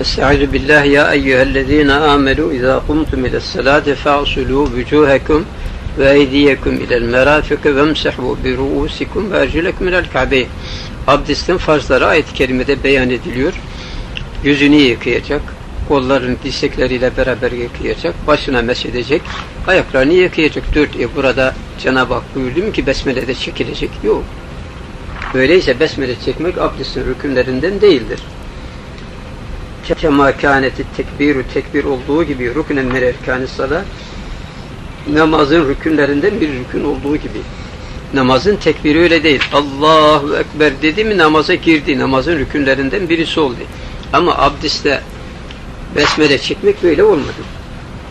Estaizu billah ya eyyühellezine amelu izâ kumtum ile salâti fa'sulû vücûhekum ve eydiyekum ilel merâfiki vemsehû bi ru'usikum ve ercilekum ilel ka'beyn. Abdestin farzları ayet-i kerimede beyan ediliyor. Yüzünü yıkayacak, kolların dirsekleriyle beraber yıkayacak, başına mesedecek, ayaklarını yıkayacak. Dört, e burada Cenab-ı Hak buyurdu mu ki besmelede çekilecek? Yok. Öyleyse besmele çekmek abdestin rükünlerinden değildir. Kema kâneti tekbiru tekbir olduğu gibi rükünen min erkânis sala namazın rükünlerinden bir rükün olduğu gibi. Namazın tekbiri öyle değil. Allahu Ekber dedi mi namaza girdi. Namazın rükünlerinden birisi oldu. Ama abdestte besmele çekmek böyle olmadı.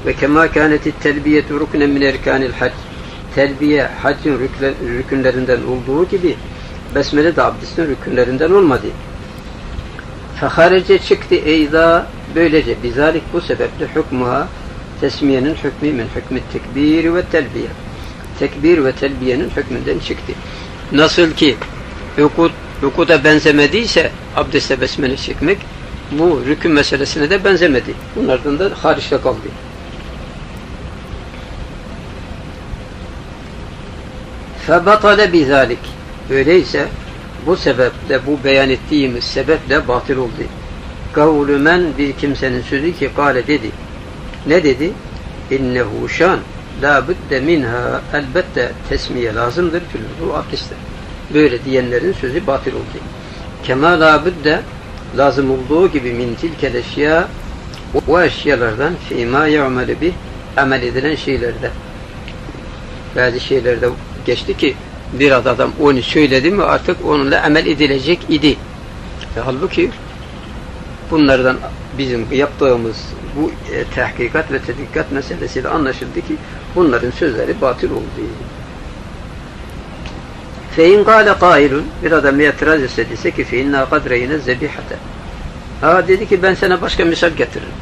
Ve kema kâneti telbiyetu rükünen min erkânil hac. Telbiye haccın rükünlerinden olduğu gibi besmele de abdestin rükünlerinden olmadı. Feharece çıktı eyda böylece bizalik bu sebeple hükmuha tesmiyenin hükmü min hükmü tekbir ve telbiye. Tekbir ve telbiyenin hükmünden çıktı. Nasıl ki hukuk, hukuda benzemediyse abdeste besmele çekmek bu rükün meselesine de benzemedi. Bunlardan da hariçte kaldı. فَبَطَلَ بِذَٰلِكِ Öyleyse bu sebeple, bu beyan ettiğimiz sebeple batıl oldu. Kavlu men bir kimsenin sözü ki kale dedi. Ne dedi? İnnehu şan la budde minha elbette tesmiye lazımdır fil bu abdestte. Böyle diyenlerin sözü batıl oldu. Kema la budde lazım olduğu gibi min tilkel eşya o eşyalardan fîmâ ya'meli bih amel edilen şeylerde. Bazı şeylerde geçti ki bir adam onu söyledi mi artık onunla amel edilecek idi. E, halbuki bunlardan bizim yaptığımız bu e, tahkikat ve tedikat meselesiyle anlaşıldı ki bunların sözleri batıl oldu. Fein kâle kailun bir adam itiraz etse dese ki inna kadreyne zebihate. Ha dedi ki ben sana başka misal getiririm.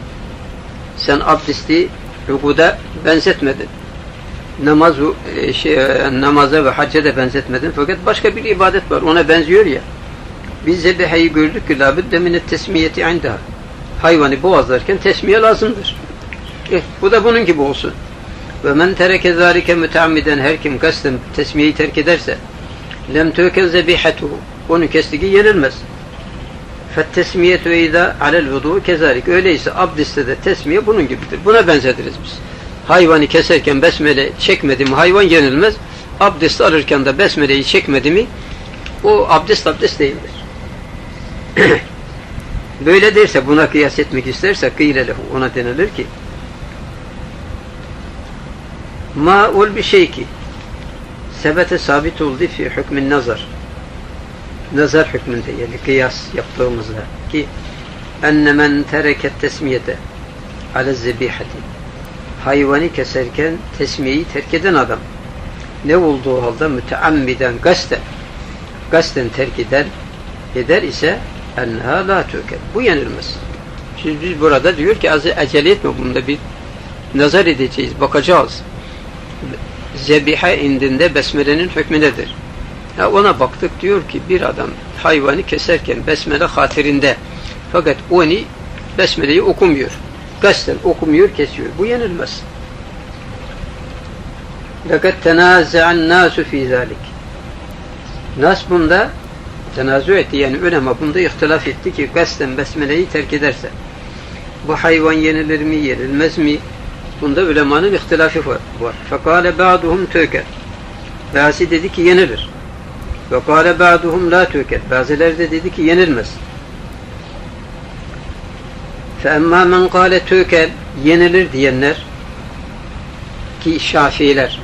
Sen abdesti rukuda benzetmedin namazı şey, namaza ve hacca da benzetmedin. Fakat başka bir ibadet var. Ona benziyor ya. Biz zebiheyi gördük ki labüdde minet tesmiyeti indaha. Hayvanı boğazlarken tesmiye lazımdır. Eh, bu da bunun gibi olsun. Ve men tereke zâlike müteammiden her kim kasten tesmiyeyi terk ederse lem tüke zebihetuhu onu kestiği yenilmez. Fettesmiyetu eyda alel vudu. Kezalik. Öyleyse abdestte de tesmiye bunun gibidir. Buna benzediriz biz hayvanı keserken besmele çekmedi mi hayvan yenilmez. Abdest alırken de besmeleyi çekmedi mi o abdest abdest değildir. Böyle derse buna kıyas etmek isterse kıyle lehu ona denilir ki ma ol bir şey ki sebete sabit oldu fi hükmün nazar nazar hükmünde yani kıyas yaptığımızda ki enne men tereket tesmiyete ale zebihati hayvanı keserken tesmiyeyi terk eden adam ne olduğu halde müteammiden gasten gasten terk eder eder ise enha la tüket. Bu yenilmez. Şimdi biz burada diyor ki az acele etme bunda bir nazar edeceğiz, bakacağız. Zebiha indinde besmelenin hükmü nedir? Ya ona baktık diyor ki bir adam hayvanı keserken besmele hatirinde fakat onu besmeleyi okumuyor kasten okumuyor, kesiyor. Bu yenilmez. لَقَدْ تَنَازَعَ النَّاسُ ف۪ي ذَٰلِكِ Nas bunda tenazu etti yani ulema bunda ihtilaf etti ki kasten besmeleyi terk ederse bu hayvan yenilir mi yenilmez mi bunda ulemanın ihtilafı var. Fekale ba'duhum töker bazı dedi ki yenilir ve kâle ba'duhum la töker bazıları da dedi ki yenilmez فَاَمَّا مَنْ قَالَ تُوكَلْ Yenilir diyenler ki Şafiiler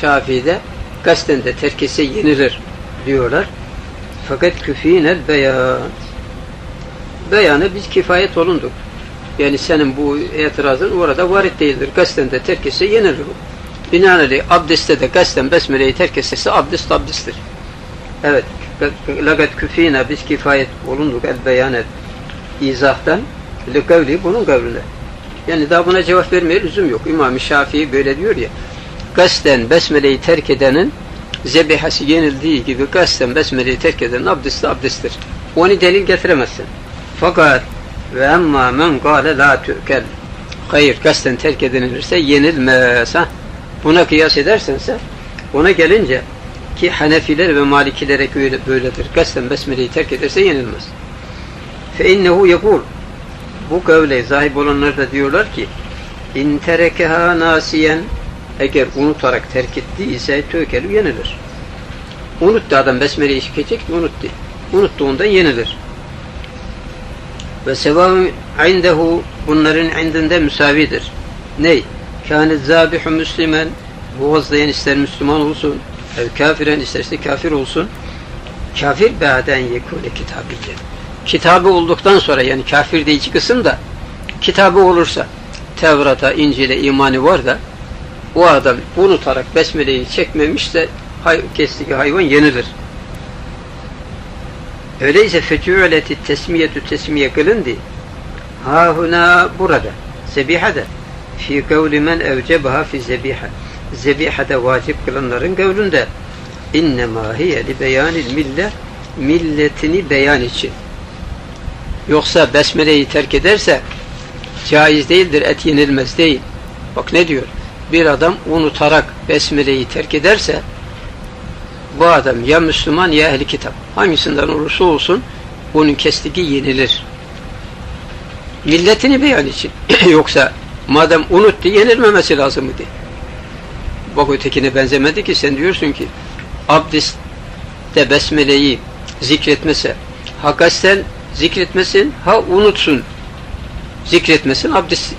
Şafii'de kasten de terkese yenilir diyorlar. Fakat küfinel beyan beyanı biz kifayet olunduk. Yani senin bu itirazın orada varit değildir. Kasten de terkese yenilir. Binaenaleyh abdestte de kasten besmeleyi terk etse abdest abdesttir. Evet. Lagat küfine biz kifayet olunduk el beyanet izahtan Lekavli bunun kavline. Yani daha buna cevap vermeye lüzum yok. İmam-ı Şafii böyle diyor ya. Kasten besmeleyi terk edenin zebihası yenildiği gibi kasten besmeleyi terk edenin abdesti abdesttir. Onu delil getiremezsin. Fakat Ve emma men gâle la tü'kel. Hayır, kasten terk edilirse yenilmez. Ha? Buna kıyas edersense, ona gelince ki Hanefiler ve Malikilere böyle, böyledir. Kasten besmeleyi terk ederse yenilmez. Fe innehu yekul. Bu kavle zahip olanlar da diyorlar ki in terekeha nasiyen eğer unutarak terk ettiyse tökelü yenilir. Unuttu adam besmeleyi çekecek unuttu. Unuttuğundan yenilir. Ve sevâhü indehu bunların indinde müsavidir. Ney? Kânet zâbihu müslümen boğazlayan ister Müslüman olsun ev kafiren isterse kafir olsun kafir ba'den yekûne kitabiyyen kitabı olduktan sonra yani kafir deyici kısım da kitabı olursa Tevrat'a, İncil'e imanı var da o adam unutarak besmeleyi çekmemişse hay, kestiği hayvan yenilir. Öyleyse fetü'leti tesmiyetü tesmiye kılındı. Ha huna burada. Zebihada. Fi kavli men evcebaha fi zebiha. Zebihada vacip kılanların kavlünde. İnnemâ hiye li beyanil mille milletini beyan için. Yoksa besmeleyi terk ederse caiz değildir, et yenilmez değil. Bak ne diyor? Bir adam unutarak besmeleyi terk ederse bu adam ya Müslüman ya ehli kitap. Hangisinden olursa olsun onun kestiği yenilir. Milletini beyan için. Yoksa madem unuttu yenilmemesi lazımdı. Bak ötekine benzemedi ki sen diyorsun ki abdestte besmeleyi zikretmese hakasten zikretmesin ha unutsun zikretmesin abdesti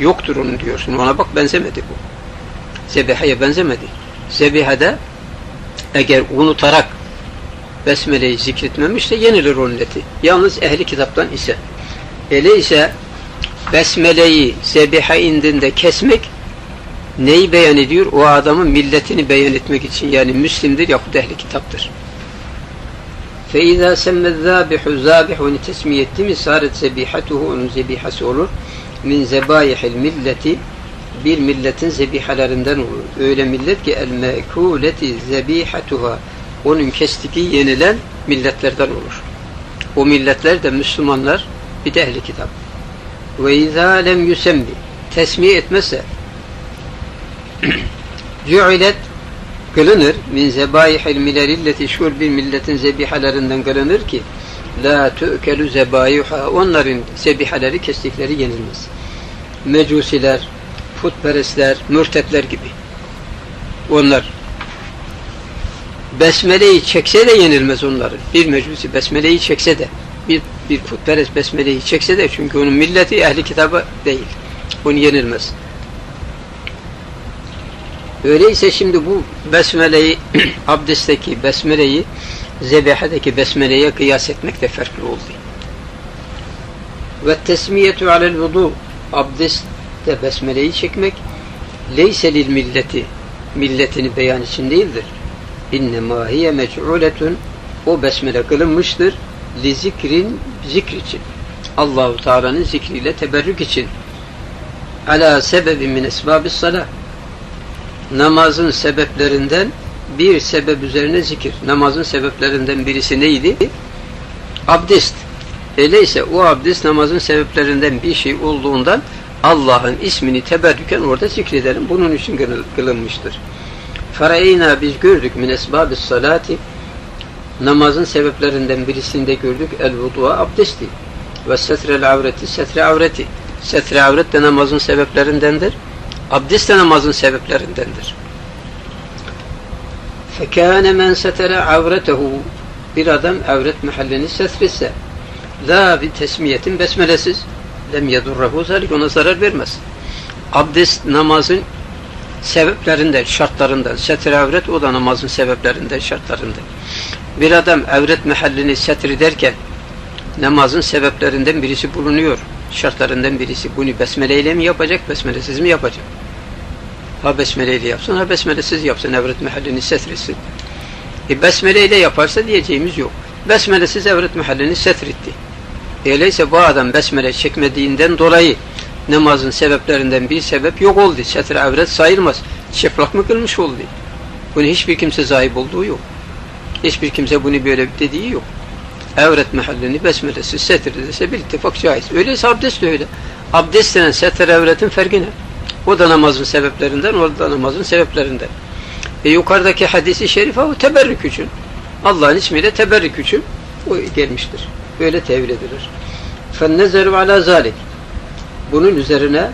yoktur onun diyorsun. Ona bak benzemedi bu. Zebiha'ya benzemedi. Zebiha'da eğer unutarak Besmele'yi zikretmemişse yenilir onun eti. Yalnız ehli kitaptan ise. Ele ise Besmele'yi Zebiha indinde kesmek neyi beyan ediyor? O adamın milletini beyan etmek için. Yani Müslimdir yahut ehli kitaptır. فَاِذَا سَمَّ الذَّابِحُ زَابِحُ onu tesmiye etti mi saaret zebihatuhu onun zebihası olur. Min zebayihil milleti bir milletin zebihalerinden olur. Öyle millet ki el mekuleti zebihatuha onun kestiği yenilen milletlerden olur. O milletler de Müslümanlar bir de ehli kitap. Ve izâ lem yusemmi tesmiye etmezse cu'ilet kılınır min zebaihil milerilleti şur bir milletin zebihalerinden kılınır ki la tü'kelu zebayiha onların zebihaleri kestikleri yenilmez. Mecusiler, putperestler, mürtetler gibi. Onlar besmeleyi çekse de yenilmez onların. Bir mecusi besmeleyi çekse de bir, bir putperest besmeleyi çekse de çünkü onun milleti ehli kitabı değil. Onu yenilmez. Öyleyse şimdi bu besmeleyi abdestteki besmeleyi zebihedeki besmeleye kıyas etmek de farklı oldu. Ve tesmiyetu alel vudu abdestte besmeleyi çekmek leyse lil milleti milletini beyan için değildir. İnnemâ hiye mec'uletun o besmele kılınmıştır li zikrin zikr için. Allahu Teala'nın zikriyle teberrük için. Ala sebebi min esbabis salah namazın sebeplerinden bir sebep üzerine zikir. Namazın sebeplerinden birisi neydi? Abdest. Öyleyse o abdest namazın sebeplerinden bir şey olduğundan Allah'ın ismini teberrüken orada zikredelim. Bunun için kılınmıştır. Farayna biz gördük min esbabis salati namazın sebeplerinden birisinde gördük el vudu'a abdesti ve setrel avreti setre avreti setre avret de namazın sebeplerindendir abdest de namazın sebeplerindendir fekâne men setere avretehu bir adam avret mahallini setretse la bir tesmiyetin besmelesiz lem yedurrahu zalik ona zarar vermez abdest namazın sebeplerinden, şartlarından. Setir avret o da namazın sebeplerinden, şartlarından. Bir adam avret mahallini setir derken namazın sebeplerinden birisi bulunuyor. Şartlarından birisi. Bunu besmeleyle mi yapacak, besmelesiz mi yapacak? Ha besmeleyle yapsın, ha besmelesiz yapsın, avret mahallini setretsin. E besmeleyle yaparsa diyeceğimiz yok. Besmelesiz avret mahallini setretti. Öyleyse bu adam besmele çekmediğinden dolayı namazın sebeplerinden bir sebep yok oldu. Setre avret sayılmaz. Çıplak mı kılmış oldu? Bunu hiçbir kimse sahip olduğu yok. Hiçbir kimse bunu böyle dediği yok. evret mahallini besmelesi setirlese bir ittifak caiz. Öyleyse abdest de öyle. Abdest denen setir evretin farkı ne? O da namazın sebeplerinden, o da namazın sebeplerinden. E yukarıdaki hadisi şerife o teberrük için. Allah'ın ismiyle teberrük için o gelmiştir. Böyle tevil edilir. فَالنَّزَرُ عَلَى zalik. Bunun üzerine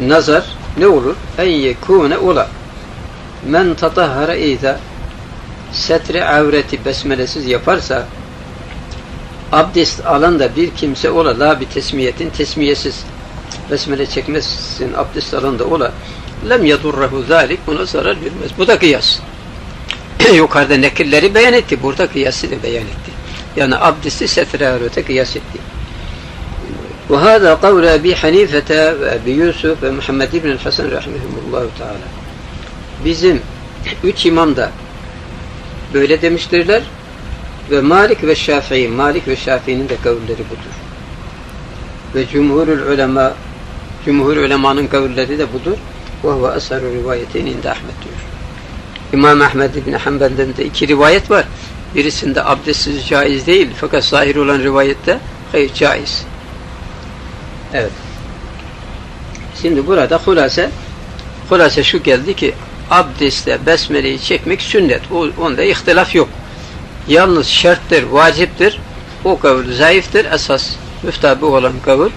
nazar ne olur? En yekûne ola. Men tatahhara eyza setre avreti besmelesiz yaparsa abdest alan da bir kimse ola la bir tesmiyetin tesmiyesiz besmele çekmezsin abdest alan da ola lem yadurrahu zalik buna zarar vermez. Bu da kıyas. Yukarıda nekilleri beyan etti. Burada kıyası da beyan etti. Yani abdesti setre avrete kıyas etti. وهذا قول أبي حنيفة وأبي يوسف ومحمد بن الحسن رحمهم الله تعالى bizim üç imam da böyle demiştirler ve Malik ve Şafii, Malik ve Şafii'nin de kavulleri budur. Ve cumhurul ulema, cumhur ulemanın kavulleri de budur. Ve huve esaru rivayetin inde Ahmet diyor. İmam Ahmed İbni Hanbel'den de iki rivayet var. Birisinde abdestsiz caiz değil fakat zahir olan rivayette hayır caiz. Evet. Şimdi burada hulase hulase şu geldi ki abdestte besmeleyi çekmek sünnet. O, onda ihtilaf yok. Yalnız şarttır, vaciptir. O kavul zayıftır. Esas müftabi olan kavul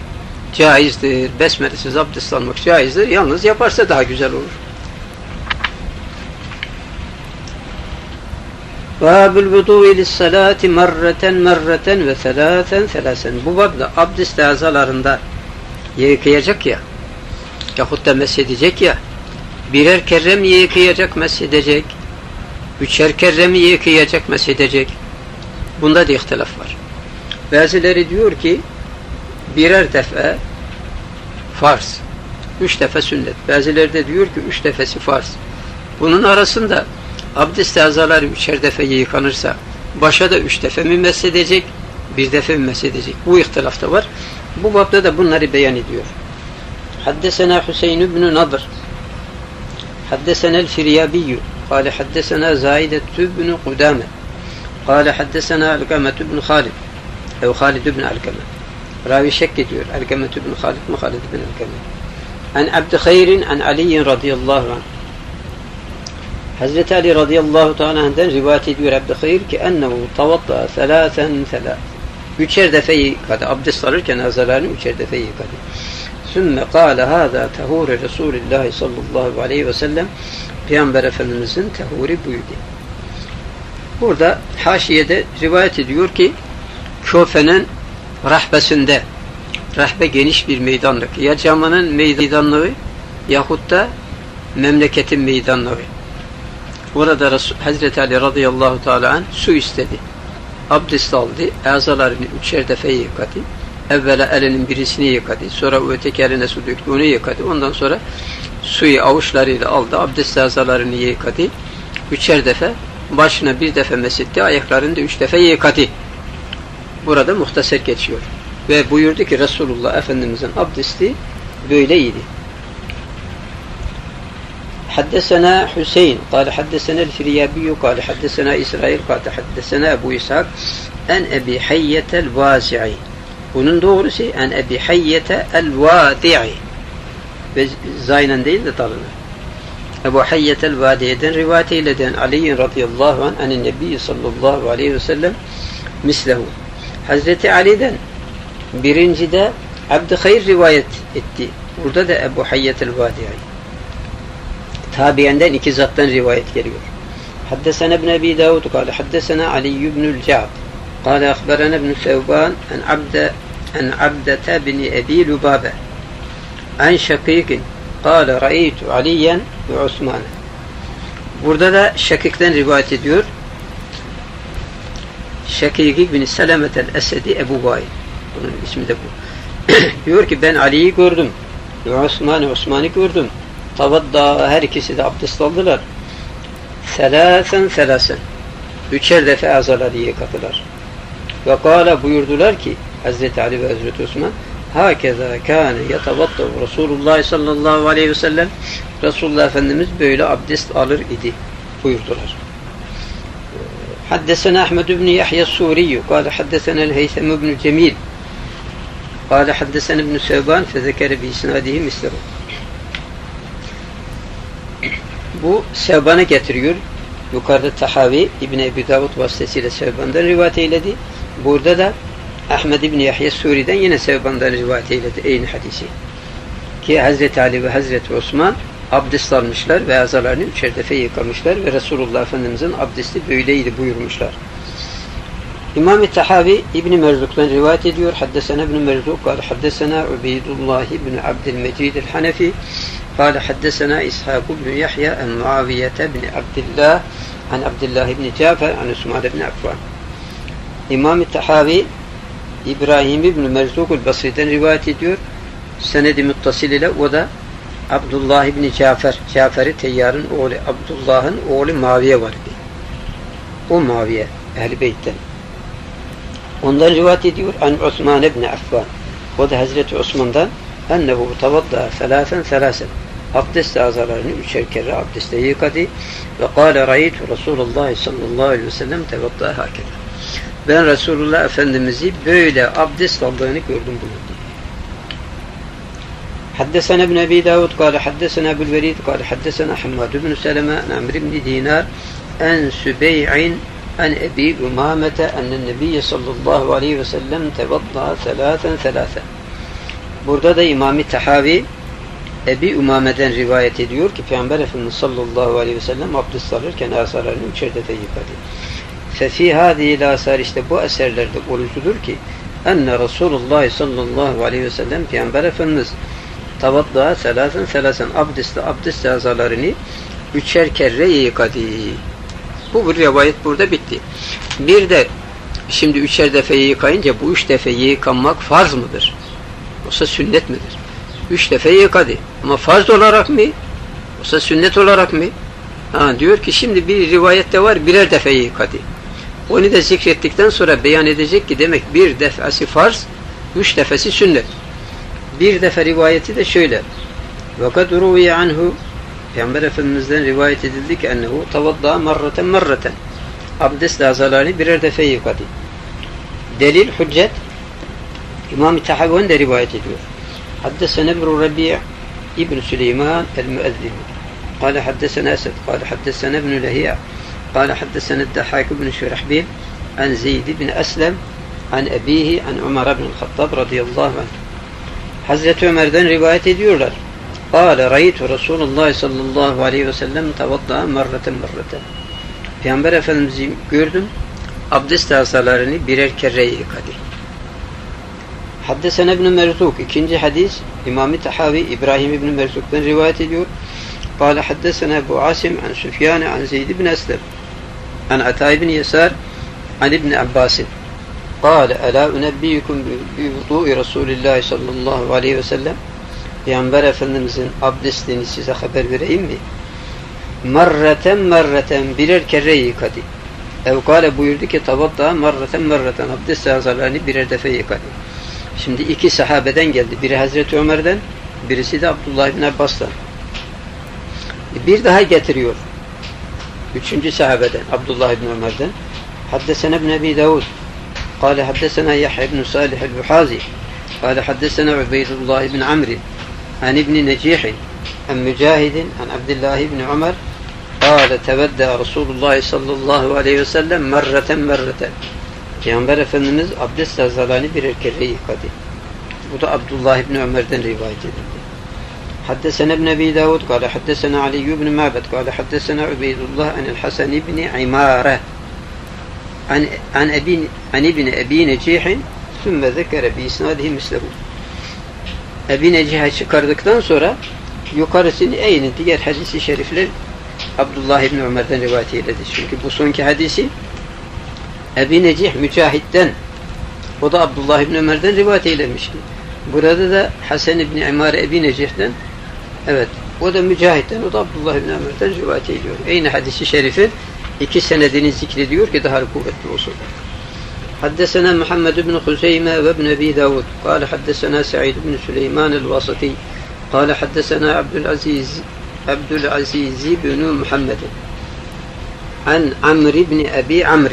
caizdir. Besmelesiz abdest almak caizdir. Yalnız yaparsa daha güzel olur. Babül vudu'i lissalati merreten merreten ve selasen selasen. Bu babda abdest azalarında yıkayacak ya yahut da mesedecek ya birer kere mi yıkayacak mesedecek üçer kere mi yıkayacak mesedecek bunda da ihtilaf var. Bazıları diyor ki birer defa farz. Üç defa sünnet. Bazıları da diyor ki üç defesi farz. Bunun arasında abdest azaları üçer defa yıkanırsa başa da üç defa mi mesledecek, bir defa mi mesledecek. Bu ihtilaf var. Bu babda da bunları beyan ediyor. Haddesena Hüseyin ibn Nadır. Haddesena el-Firyabiyyü. Kale haddesena Zaidet ibn Kudame. Kale haddesena Alkamet ibn Halid. Ev Halid ibn Alkamet. Ravi şek ediyor. Elgemet bin Halid mi Halid bin Elgemet. En Abd Hayrin en Ali radıyallahu anh. Hazreti Ali radıyallahu teala'dan rivayet ediyor Abd Hayr ki ennehu tavatta selasen selas. Üçer defa yıkadı. Abdest alırken azalarını üçer defa yıkadı. Sümme kâle hâzâ tehûre Resûlillâhi sallallahu aleyhi ve sellem Peygamber Efendimizin tehûri buydu. Burada haşiyede rivayet ediyor ki köfenin rahbesinde rahbe geniş bir meydanlık. Ya camının meydanlığı yahut da memleketin meydanlığı. Burada Resul, Hazreti Ali radıyallahu teala an su istedi. Abdest aldı. Azalarını üçer defa yıkadı. Evvela elinin birisini yıkadı. Sonra öteki eline su döktü. Onu yıkadı. Ondan sonra suyu avuçlarıyla aldı. Abdest azalarını yıkadı. Üçer defa. Başına bir defa mesetti. Ayaklarını da üç defa yıkadı. Burada muhtasar geçiyor. Ve buyurdu ki Resulullah Efendimizin abdesti böyleydi. حدثنا حسين قال حدثنا الفريابي قال حدثنا إسرائيل قال حدثنا أبو إسحاق أن أبي حية الواسعي Bunun doğrusu en Ebi Hayyete el-Vadi'i ve zaynen değil de talını. Ebu Hayyete el-Vadi'den rivayet eyleden Ali radıyallahu anh anin Nebi sallallahu aleyhi ve sellem mislehu. Hazreti Ali'den birincide Abd-i rivayet etti. Burada da Ebu Hayyet-el Vadi'i. Tabienden iki zattan rivayet geliyor. Haddesene ibn Ebi Davud kâle haddesene Ali ibnül Ca'b kâle akberene ibn Sevban en abde en abdete bin Ebi Lubabe en şakikin kâle ra'ytu Aliyen ve Osman'e Burada da şakikten rivayet ediyor. Şakik bin Selamet el-Esedi Ebu Bay. Bunun ismi de bu. diyor ki ben Ali'yi gördüm. Ve Osman'ı Osman'ı gördüm. Tavadda her ikisi de abdest aldılar. Selasen selasen. Üçer defa azaları yıkadılar. Ve kâle buyurdular ki Hazreti Ali ve Hazreti Osman Hakeza kâne yetavattav Resulullah sallallahu aleyhi ve sellem Resulullah Efendimiz böyle abdest alır idi buyurdular. حدثنا أحمد بن يحيى السوري قال حدثنا الهيثم بن جميل قال حدثنا ابن سيبان فذكر بإسناده مثله Bu Sevban'ı getiriyor. Yukarıda Tahavi İbni Ebi Davud vasıtasıyla Sevban'dan rivayet eyledi. Burada da Ahmed İbni Yahya Suri'den yine Sevban'dan rivayet eyledi. Aynı hadisi. Ki Hazreti Ali ve Hazreti Osman abdest almışlar ve azalarını üçer defa yıkamışlar ve Resulullah Efendimizin abdesti böyleydi buyurmuşlar. İmam-ı Tahavi İbn-i Merzuk'dan rivayet ediyor. Haddesena İbn-i Merzuk, kal haddesena Ubeydullah İbn-i Abdülmecid el-Hanefi, kal haddesena İshak İbn-i Yahya en Muaviyete İbn-i Abdillah, an Abdillah İbn-i Cafer, an Osman İbn-i Affan. İmam-ı Tahavi İbrahim İbn-i Merzuk el-Basri'den rivayet ediyor. Senedi müttasil ile o da Abdullah İbni Cafer, Cafer-i Teyyar'ın oğlu, Abdullah'ın oğlu Maviye var idi. O Maviye, Ehl-i Beyt'ten. Ondan rivayet ediyor an Osman ibn Affan. O da Hazreti Osman'dan ennehu tavadda selasen selasen. Abdest azalarını üçer kere abdestle yıkadı ve kâle rayyitu Resulullah sallallahu aleyhi ve sellem tevadda hakeda. Ben Resulullah Efendimiz'i böyle abdest aldığını gördüm bulundu. حدثنا ابن أبي داود قال حدثنا أبو الوليد قال حدثنا حماد بن سلمة عن عمرو بن دينار عن سبيع عن أبي أمامة أن النبي صلى الله عليه وسلم توضأ ثلاثا ثلاثا Burada da İmam-ı Tahavi Ebi Umame'den rivayet ediyor ki Peygamber Efendimiz sallallahu aleyhi ve sellem abdest alırken asarlarını üçer defa yıkadı. Fefi hadihi asar işte bu eserlerde olucudur ki enne Resulullah sallallahu aleyhi ve sellem Peygamber Efendimiz tavadda selasen selasen abdestle abdest azalarını üçer kere yıkadı. Bu bir rivayet burada bitti. Bir de şimdi üçer defa yıkayınca bu üç defa yıkanmak farz mıdır? Yoksa sünnet midir? Üç defa yıkadı. Ama farz olarak mı? Yoksa sünnet olarak mı? Ha, diyor ki şimdi bir rivayette var birer defa yıkadı. Onu da zikrettikten sonra beyan edecek ki demek bir defası farz, üç defası sünnet. Bir defa rivayeti de şöyle. وَقَدْ رُوِيَ anhu Peygamber Efendimiz'den rivayet edildi ki ennehu tavadda marraten marraten abdest azalarını birer defa yıkadı. Delil, hüccet İmam-ı Tahavun de rivayet ediyor. Haddesene Ebru Rabi' İbn Süleyman el-Müezzin قال حدثنا أسد قال حدثنا ابن لهيع قال حدثنا الدحاك بن شرحبيل عن زيد بن أسلم عن أبيه عن عمر بن الخطاب رضي الله عنه Hazreti Ömer'den rivayet ediyorlar. Kâle raytu Resulullah sallallahu aleyhi ve sellem tavadda marraten marraten. Peygamber Efendimiz'i gördüm. Abdest asalarını birer kere yıkadı. Haddesene İbn Merzuk ikinci hadis İmam-ı Tahavi İbrahim İbn Merzuk'tan rivayet ediyor. Kâle haddesene Ebu Asim an Süfyan an Zeyd ibn Eslem an Ata ibn Yasar an İbn Abbasin قال ألا أنبئكم بوضوء رسول الله sallallahu aleyhi ve sellem Peygamber Efendimizin abdestini size haber vereyim mi? Marreten marreten birer kere yıkadı. Evkale buyurdu ki tavadda marreten marreten abdest azalarını birer defa yıkadı. Şimdi iki sahabeden geldi. Biri Hazreti Ömer'den, birisi de Abdullah bin Abbas'tan. Bir daha getiriyor. Üçüncü sahabeden, Abdullah bin Ömer'den. Haddesene ibn Ebi Davud. قال حدثنا يحيى بن صالح البحازي قال حدثنا عبيد الله بن عمرو عن ابن نجيح عن مجاهد عن عبد الله بن عمر قال تبدى رسول الله صلى الله عليه وسلم مرة مرة Peygamber Efendimiz abdest azalarını birer kere yıkadı. Bu da Abdullah İbni Ömer'den rivayet edildi. حدثنا ابن أبي داود قال حدثنا علي بن معبد قال حدثنا عبيد الله عن الحسن بن an an Ebi an ibn Ebi Necih sümme zekere bi isnadihi mislehu. Ebi Necih'e çıkardıktan sonra yukarısını eğinin diğer hadisi şerifler Abdullah İbni Ömer'den rivayet eyledir. Çünkü bu sonki hadisi Ebi Necih Mücahit'ten o da Abdullah İbni Ömer'den rivayet eylemişti. Burada da Hasan İbni Emare Ebi Necih'den evet o da Mücahit'ten o da Abdullah İbni Ömer'den rivayet ediyor. Aynı hadisi şerifi iki senedini zikrediyor ki daha kuvvetli olsun. حدثنا محمد بن خزيمة وابن أبي داود قال حدثنا سعيد بن سليمان الواسطي قال حدثنا عبد العزيز عبد العزيز بن محمد an Amr ibn Abi Amr.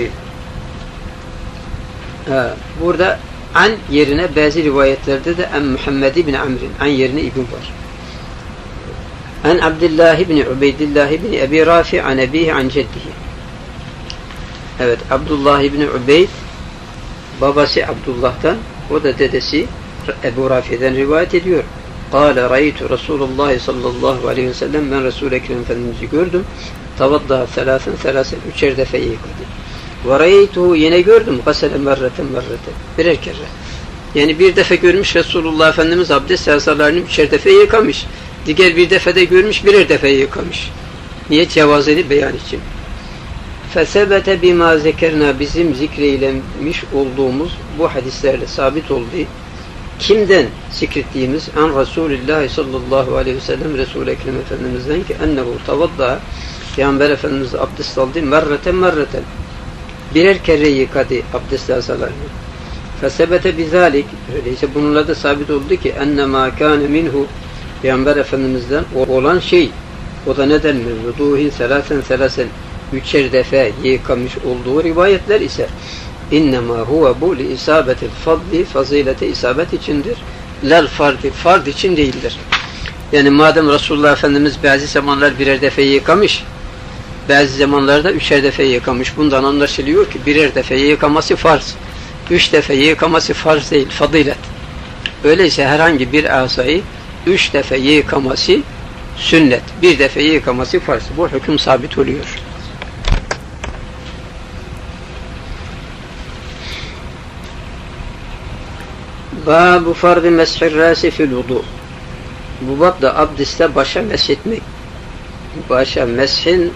Ha, burada an yerine bazı rivayetlerde de an Muhammed ibn Amr'in an yerine ibn var. An Abdullah ibn Ubeydillah ibn Abi Rafi an abihi an ceddihi. Evet Abdullah ibn Ubeyd babası Abdullah'tan o da dedesi Ebu Rafi'den rivayet ediyor. Kale raytu Resulullah sallallahu aleyhi ve sellem ben Resul-i Ekrem Efendimiz'i gördüm. Tavadda selasen selasen üçer defa yıkadı. Ve raytuhu yine gördüm. Gasele merreten merreten. Birer kere. Yani bir defa görmüş Resulullah Efendimiz abdest yasalarını üçer defa yıkamış. Diğer bir defede görmüş birer defa yıkamış. Niye? Cevazını beyan için. Fesebete bima zekerna bizim zikreylemiş olduğumuz bu hadislerle sabit oldu. Kimden zikrettiğimiz an Resulullah sallallahu aleyhi ve sellem Resul-i Ekrem Efendimiz'den ki ennehu tavadda Peygamber Efendimiz abdest aldı merreten merreten birer kere yıkadı abdest asalarını. Fesebete bizalik öyleyse bununla da sabit oldu ki ennema kâne minhu Peygamber Efendimiz'den olan şey o da mi? Vuduhin selasen selasen üçer defa yıkamış olduğu rivayetler ise innema huve bu li isabetil fadli fazilete isabet içindir. Lel fardi fard için değildir. Yani madem Resulullah Efendimiz bazı zamanlar birer defa yıkamış bazı zamanlarda üçer defa yıkamış. Bundan anlaşılıyor ki birer defa yıkaması farz. Üç defa yıkaması farz değil, fadilet. Öyleyse herhangi bir asayı üç defa yıkaması sünnet. Bir defa yıkaması farz. Bu hüküm sabit oluyor. Babu fardı meshir rasi fil vudu. Bu bab da abdestte başa meshetmek. Başa meshin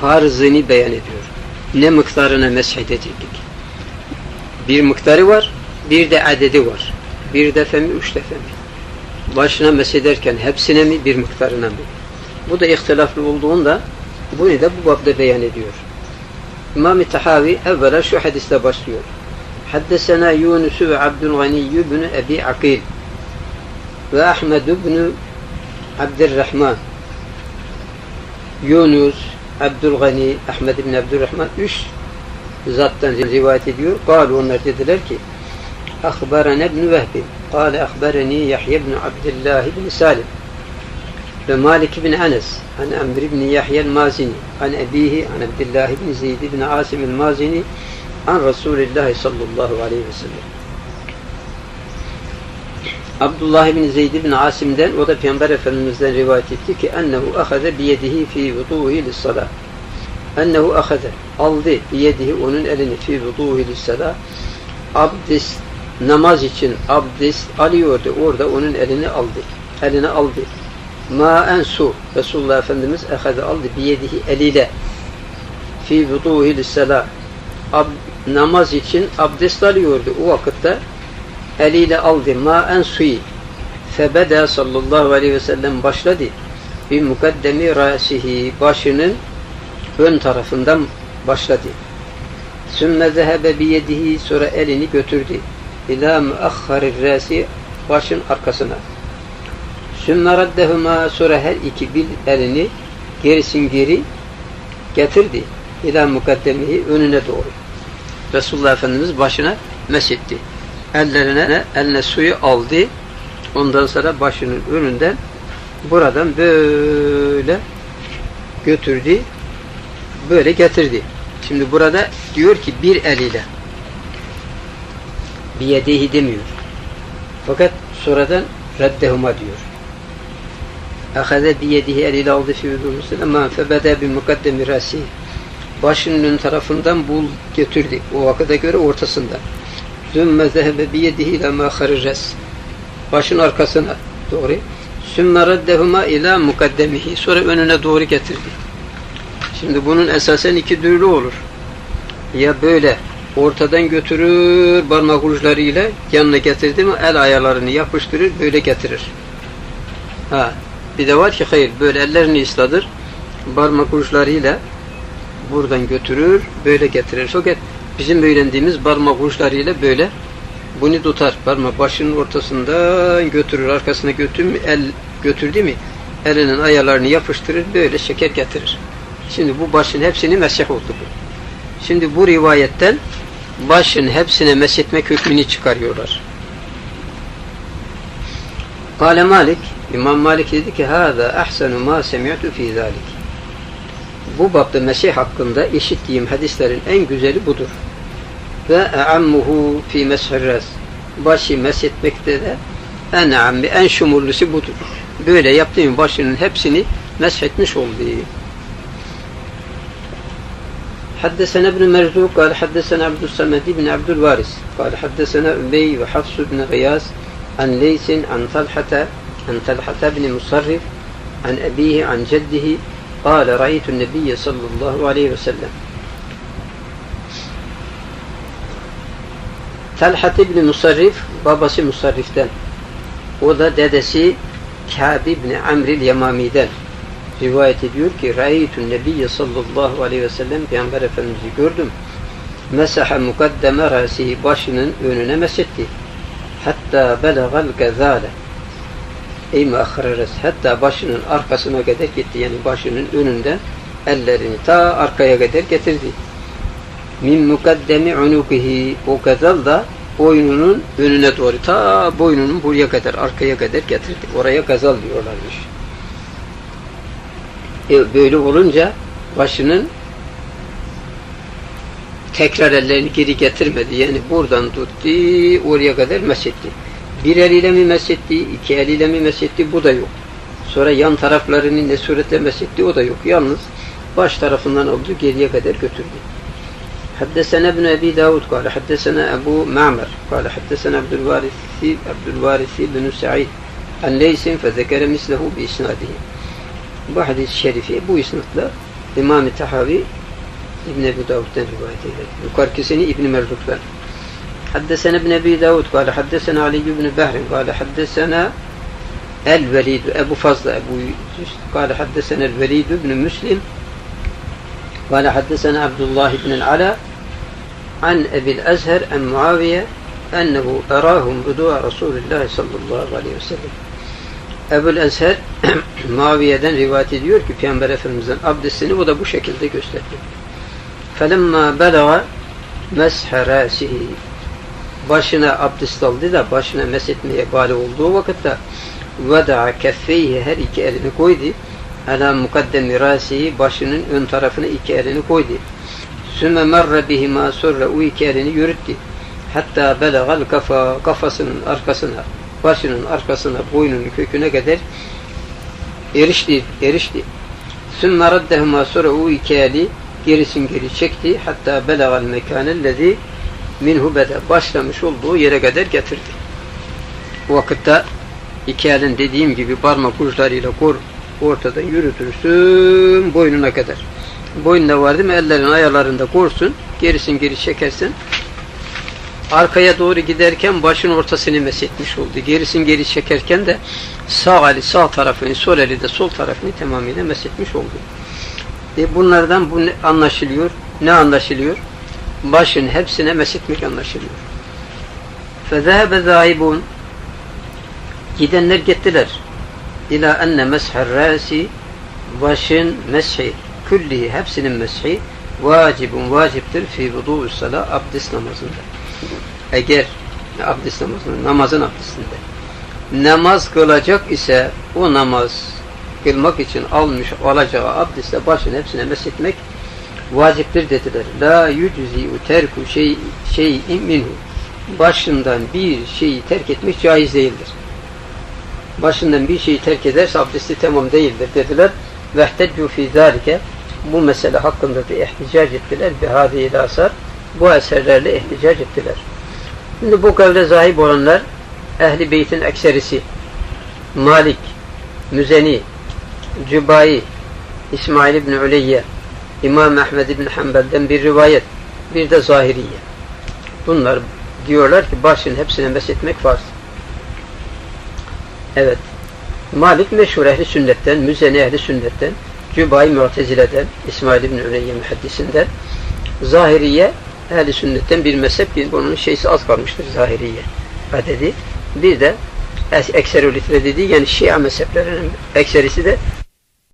farzını beyan ediyor. Ne miktarına meshedecektik. Bir miktarı var, bir de adedi var. Bir defa mi, üç defa mi? başına mesederken hepsine mi bir miktarına mı? Bu da ihtilaflı olduğunda bunu da bu babda beyan ediyor. İmam-ı Tahavi evvela şu hadisle başlıyor. Haddesena Yunus ve Abdülganiy bin Ebi Akil ve Ahmed bin Abdurrahman Yunus, Abdülgani, Ahmed bin Abdurrahman üç zattan rivayet ediyor. Kalu onlar dediler ki Akbarana ibn Vehbi Kale akhbarani Yahya ibn Abdullah ibn Salim ve Malik ibn Anas an Amr ibn Yahya el-Mazini an abihi an Abdullah ibn Zeyd ibn Asim el-Mazini an Resulullah sallallahu aleyhi ve sellem. Abdullah bin Zeyd bin Asim'den o da Peygamber Efendimiz'den rivayet etti ki ennehu ahaze biyedihi fi vuduhi lissalah. Ennehu ahaze aldı biyedihi onun elini fi vuduhi lissalah. Abdest namaz için abdest alıyordu. Orada onun elini aldı. Elini aldı. Ma'en su. Resulullah Efendimiz ahaze aldı biyedihi eliyle fi vuduhi lissalah. Ab, namaz için abdest alıyordu o vakitte eliyle aldı ma'en suyu febeda sallallahu aleyhi ve sellem başladı bir mukaddemi rasihi başının ön tarafından başladı sümme zehebe biyedihi sonra elini götürdü ila müahharir rasi başın arkasına sümme raddehuma sonra her iki bir elini gerisin geri getirdi ila mukaddemihi önüne doğru Resulullah Efendimiz başına mesetti. Ellerine eline suyu aldı. Ondan sonra başının önünden buradan böyle götürdü. Böyle getirdi. Şimdi burada diyor ki bir eliyle bir yedehi demiyor. Fakat sonradan reddehuma diyor. Ahaze biyedihi eliyle aldı fi vüdû ama febede bi mukaddemi rasihi başının ön tarafından bul götürdü. O vakıda göre ortasında. Zümme zehebe biyedihi ila mâhari res. Başın arkasına doğru. Sümme reddehuma ila mukaddemihi. Sonra önüne doğru getirdi. Şimdi bunun esasen iki türlü olur. Ya böyle ortadan götürür parmak uçlarıyla yanına getirdi mi el ayarlarını yapıştırır böyle getirir. Ha. Bir de var ki hayır böyle ellerini ısladır parmak uçlarıyla buradan götürür, böyle getirir. Fakat bizim öğrendiğimiz parmak uçlarıyla böyle bunu tutar. Parmak başının ortasından götürür, arkasına götürür el götürdü mi elinin ayarlarını yapıştırır, böyle şeker getirir. Şimdi bu başın hepsini mesih oldu bu. Şimdi bu rivayetten başın hepsine meshetmek hükmünü çıkarıyorlar. Kale Malik, İmam Malik dedi ki Hâzâ ahsenu mâ semi'tu fî zâlik. Bu babda Mesih hakkında işittiğim hadislerin en güzeli budur. Ve e'ammuhu fî meshirras. Başı meshetmekte de en ammi, en şumurlusu budur. Böyle yaptığım başının hepsini meshetmiş oldu. حدثنا ابن مرزوق قال حدثنا عبد الصمد بن عبد الوارث قال حدثنا أبي وحفص بن غياث عن ليس عن طلحة عن طلحة بن مصرف عن أبيه عن جده قال رأيت النبي صلى الله عليه وسلم Talhat İbni Musarrif babası Musarrif'ten. O da dedesi Kâb İbni Amril Yemami'den rivayet ediyor ki Ra'ytun Nebiyye sallallahu aleyhi ve sellem Peygamber Efendimiz'i gördüm. Mesaha mukaddeme rasihi başının önüne mesetti. Hatta belagal gazale ey muahhara hatta başının arkasına kadar gitti. Yani başının önünden ellerini ta arkaya kadar getirdi. Min mukaddemi unukihi o gazal da boynunun önüne doğru ta boynunun buraya kadar arkaya kadar getirdi. Oraya gazal diyorlarmış. E, böyle olunca başının tekrar ellerini geri getirmedi. Yani buradan tuttu, oraya kadar mesetti. Bir eliyle mi mesetti, iki eliyle mi mesetti bu da yok. Sonra yan taraflarını ne suretle mesetti o da yok. Yalnız baş tarafından oldu geriye kadar götürdü. حدثنا ابن أبي داود قال حدثنا أبو معمر قال حدثنا عبد الوارث عبد الوارث بن سعيد عن ليس فذكر مثله بإسناده hadis-i şerifi bu isnatla İmam-ı Tahavi İbn Ebu Davud'dan rivayet eder. Yukarıkisini İbn Merzuk'tan. حدثنا ابن أبي داود قال حدثنا علي بن بحر قال حدثنا الوليد أبو فضل أبو قال حدثنا الوليد بن مسلم قال حدثنا عبد الله بن العلاء عن أبي الأزهر عن معاوية أنه أراهم بدوع رسول الله صلى الله عليه وسلم Ebu'l Ezher Muaviye'den rivayet ediyor ki Peygamber Efendimiz'in abdestini o da bu şekilde gösterdi. فَلَمَّا بَلَغَ مَسْحَ رَاسِهِ Başına abdest aldı da başına meshetmeye bari olduğu vakitte وَدَعَ كَفَّيْهِ her iki elini koydu. ala mukaddemi rasihi başının ön tarafına iki elini koydu. Sümme merre bihima sonra o iki elini yürüttü. Hatta belagal kafa kafasının arkasına başının arkasına, boynunun köküne kadar erişti, erişti. Sümme raddehuma iki eli gerisin geri çekti. Hatta belagal mekanellezi minhu beda. Başlamış olduğu yere kadar getirdi. O vakitte iki elin dediğim gibi parmak uçlarıyla kor ortadan yürütürsün boynuna kadar. Boynuna vardı mı ellerin ayarlarında korsun, gerisin geri çekersin arkaya doğru giderken başın ortasını meshetmiş oldu. Gerisin geri çekerken de sağ eli sağ tarafını, sol eli de sol tarafını tamamıyla meshetmiş oldu. E bunlardan bu ne anlaşılıyor? Ne anlaşılıyor? Başın hepsine meshetmek anlaşılıyor. فَذَهَبَ ذَاهِبُونَ Gidenler gittiler. İlâ enne meshar râsi başın meshi küllihi hepsinin meshi vacibun vaciptir fi vudu'u sala abdest namazında eğer abdest namazının, namazın abdestinde namaz kılacak ise o namaz kılmak için almış olacağı abdestle başın hepsine meshetmek vaciptir dediler. La yüczi'u terku şey, şeyin minhu. Başından bir şeyi terk etmek caiz değildir. Başından bir şeyi terk ederse abdesti tamam değildir dediler. Vehteccu fi zalike bu mesele hakkında da ihticac ettiler. Bihâdi asar bu eserlerle ihticac ettiler. Şimdi bu kavle sahip olanlar Ehli Beyt'in ekserisi Malik, Müzeni, Cübayi, İsmail İbni Uleyye, İmam Ahmed İbni Hanbel'den bir rivayet, bir de Zahiriye. Bunlar diyorlar ki başın hepsine meshetmek farz. Evet. Malik meşhur ehli sünnetten, Müzeni ehli sünnetten, Cübayi Mu'tezile'den, İsmail İbni Uleyye mühaddisinden, Zahiriye ehli sünnetten bir mezhep ki bunun şeysi az kalmıştır zahiriye adedi. Bir de ekserülite dediği yani Şia mezheplerinin ekserisi de